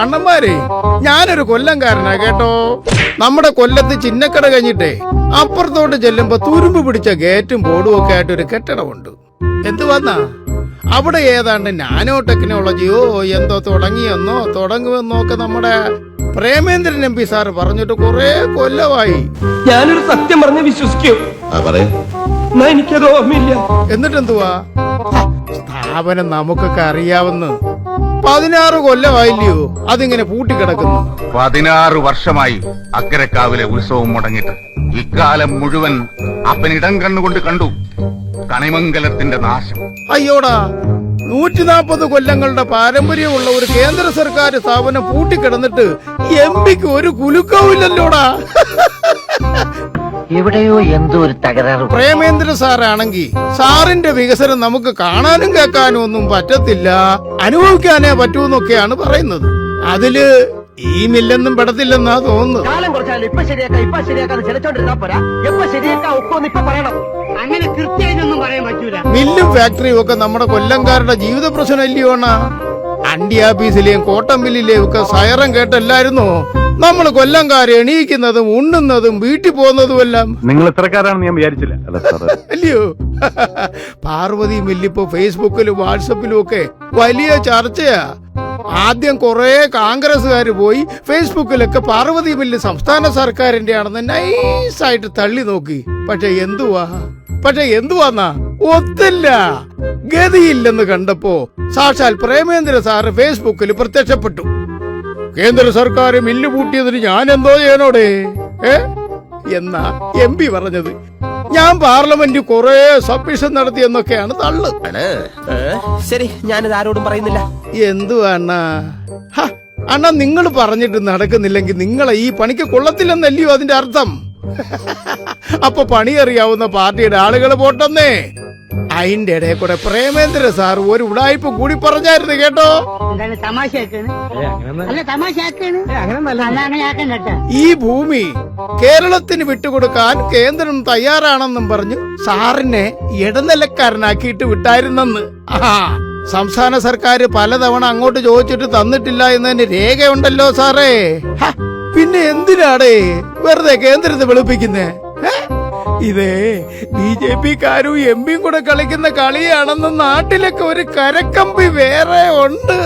അണ്ണന്മാരെ ഞാനൊരു കൊല്ലംകാരനാ കേട്ടോ. നമ്മുടെ കൊല്ലത്ത് ചിന്നക്കട കഴിഞ്ഞിട്ടേ അപ്പുറത്തോട്ട് ചെല്ലുമ്പോ തുരുമ്പ് പിടിച്ച ഗേറ്റും ബോർഡും ഒക്കെ ആയിട്ട് ഒരു കെട്ടിടമുണ്ട്. എന്ത് വന്നാ? അവിടെ ഏതാണ്ട് നാനോ ടെക്നോളജിയോ എന്തോ തുടങ്ങിയെന്നോ തുടങ്ങുമെന്നോ ഒക്കെ നമ്മുടെ പ്രേമേന്ദ്രൻ എം പി സാറ് പറഞ്ഞിട്ട് കുറെ കൊല്ലമായി. ഞാനൊരു സത്യം പറഞ്ഞ് വിശ്വസിക്കൂ. എനിക്കത് ഓർമ്മയില്ല. എന്നിട്ടെന്തുവാ? സ്ഥാപനം നമുക്കൊക്കെ അറിയാവുന്ന പതിനാറ് കൊല്ലമായില്ലയോ? അതിങ്ങനെ പൂട്ടിക്കിടക്കുന്നു. പതിനാറ് വർഷമായി അക്കരക്കാവിലെ ഉത്സവം മുടങ്ങിട്ട് ഇക്കാലം മുഴുവൻ അപ്പനിടം കണ്ണുകൊണ്ട് കണ്ടു. കണിമംഗലത്തിന്റെ നാശം. അയ്യോടാ നൂറ്റി നാൽപ്പത് കൊല്ലങ്ങളുടെ പാരമ്പര്യമുള്ള ഒരു കേന്ദ്ര സർക്കാർ സ്ഥാപനം പൂട്ടിക്കിടന്നിട്ട് എം പിക്ക് ഒരു കുലുക്കവും ഇല്ലല്ലോടാ. എവിടെയോ എന്തോ ഒരു തകരാറ് പ്രേമേന്ദ്ര സാറാണെങ്കിൽ സാറിന്റെ വികസനം നമുക്ക് കാണാനും കേൾക്കാനും ഒന്നും പറ്റത്തില്ല. അനുഭവിക്കാനേ പറ്റൂന്നൊക്കെയാണ് പറയുന്നത്. അതിൽ ഈ മില്ലെന്നും പെടത്തില്ലെന്നാ തോന്നുന്നു കാലം കുറച്ചാലും ഇപ്പൊ ശരിയാക്കാം ഇപ്പൊ ശരിയാക്കാന്ന് ചിലച്ചോണ്ടിരുന്നാ പോരാ. എപ്പൊ ശരിയാക്കാം ഒക്കൊന്ന് ഇപ്പൊ പറയണം. അങ്ങനെ കൃത്യമായിട്ടൊന്നും പറയാൻ പറ്റൂല. മില്ലും ഫാക്ടറിയും ഒക്കെ നമ്മുടെ കൊല്ലംകാരുടെ ജീവിത പ്രശ്നം പ്രശ്നമല്ലയോണ അണ്ടി ആഫീസിലെയും കോട്ടം ഒക്കെ സയറം കേട്ടല്ലായിരുന്നോ. നമ്മൾ കൊല്ലംകാരെ എണീക്കുന്നതും ഉണ്ണുന്നതും വീട്ടിൽ പോകുന്നതും എല്ലാം നിങ്ങൾ ഇത്രക്കാരാണെന്ന് ഞാൻ വിചാരിച്ചില്ല. അല്ലയോ? പാർവതി മില്ലിപ്പോ ഫേസ്ബുക്കിലും വാട്സപ്പിലും ഒക്കെ വലിയ ചർച്ചയാ. ആദ്യം കുറെ കോൺഗ്രസ്സുകാർ പോയി ഫേസ്ബുക്കിലൊക്കെ പാർവതി മില്ല് സംസ്ഥാന സർക്കാരിന്റെ ആണെന്ന് നൈസായിട്ട് തള്ളി നോക്കി. പക്ഷെ എന്തുവാ? പക്ഷെ എന്തുവാന്നാ? ഒത്തില്ല. ഗതിയില്ലെന്ന് കണ്ടപ്പോ സാക്ഷാൽ പ്രേമേന്ദ്ര സാറ് ഫേസ്ബുക്കിൽ പ്രത്യക്ഷപ്പെട്ടു. കേന്ദ്ര സർക്കാർ മില്ല് പൂട്ടിയതിന് ഞാൻ എന്തോ ചെയ്യണോടെ? ഏ? എന്നാ എം പി പറഞ്ഞത്. ഞാൻ പാർലമെന്റ് കുറെ സബ്മിഷൻ നടത്തി എന്നൊക്കെയാണ് തള്ളു ശരി ഞാനിത് ആരോടും പറയുന്നില്ല. എന്തുവാ അണ്ണ? നിങ്ങൾ പറഞ്ഞിട്ട് നടക്കുന്നില്ലെങ്കിൽ നിങ്ങളെ ഈ പണിക്ക് കൊള്ളത്തില്ലെന്നല്ലയോ അതിന്റെ അർത്ഥം? അപ്പൊ പണി അറിയാവുന്ന പാർട്ടിയുടെ ആളുകൾ പോട്ടെന്നേ. അതിന്റെ ഇടയിൽ കൂടെ പ്രേമേന്ദ്ര സാർ ഒരു ഉടായ്പ കൂടി പറഞ്ഞായിരുന്നു കേട്ടോ. ഈ ഭൂമി കേരളത്തിന് വിട്ടുകൊടുക്കാൻ കേന്ദ്രം തയ്യാറാണെന്നും പറഞ്ഞു സാറിനെ ഇടനിലക്കാരനാക്കിയിട്ട് വിട്ടായിരുന്നെന്ന്. ആ സംസ്ഥാന സർക്കാർ പലതവണ അങ്ങോട്ട് ചോദിച്ചിട്ട് തന്നിട്ടില്ല എന്നതിന് രേഖയുണ്ടല്ലോ സാറേ. പിന്നെ എന്തിനാടേ വെറുതെ കേന്ദ്രത്തെ വെളുപ്പിക്കുന്നേ? ഇതേ ബി ജെ പിക്കാരും എം പിയും കൂടെ കളിക്കുന്ന കളിയാണെന്ന് നാട്ടിലൊക്കെ ഒരു കരക്കമ്പി വേറെ ഉണ്ട്.